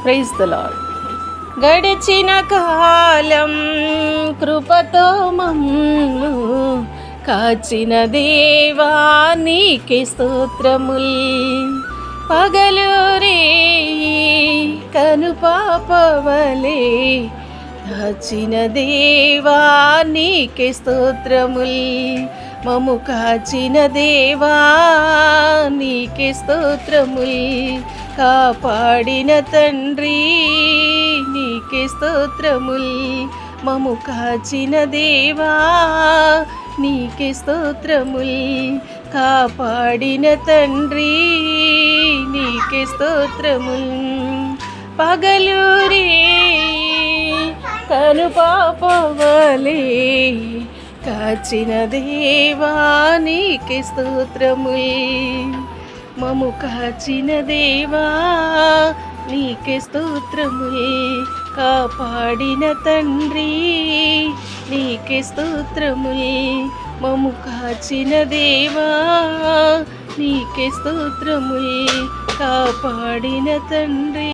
Praise the lord గడిచిన కాలం కృపతో మమ్ము కాచిన దేవా నీకే స్తోత్రముల్. పగలు రే కను పాపవలే కాచిన దేవా నీకే స్తోత్రముల్. మము కాచిన దేవా నీకే స్తోత్రముల్. కాపాడిన తండ్రి నీకే స్తోత్రముల్. మము కాచిన దేవా నీకే స్తోత్రముల్. కాపాడిన తండ్రి నీకే స్తోత్రముల్. పగలూరి కను పాపవలే కాచిన దేవా నీకే స్తోత్రముల్. మము కాచిన దేవా నీకే స్తోత్రముల్ కాపాడిన తండ్రి. నీకే స్తోత్రముల్ మము కాచిన దేవా నీకే స్తోత్రముల్ కాపాడిన తండ్రి.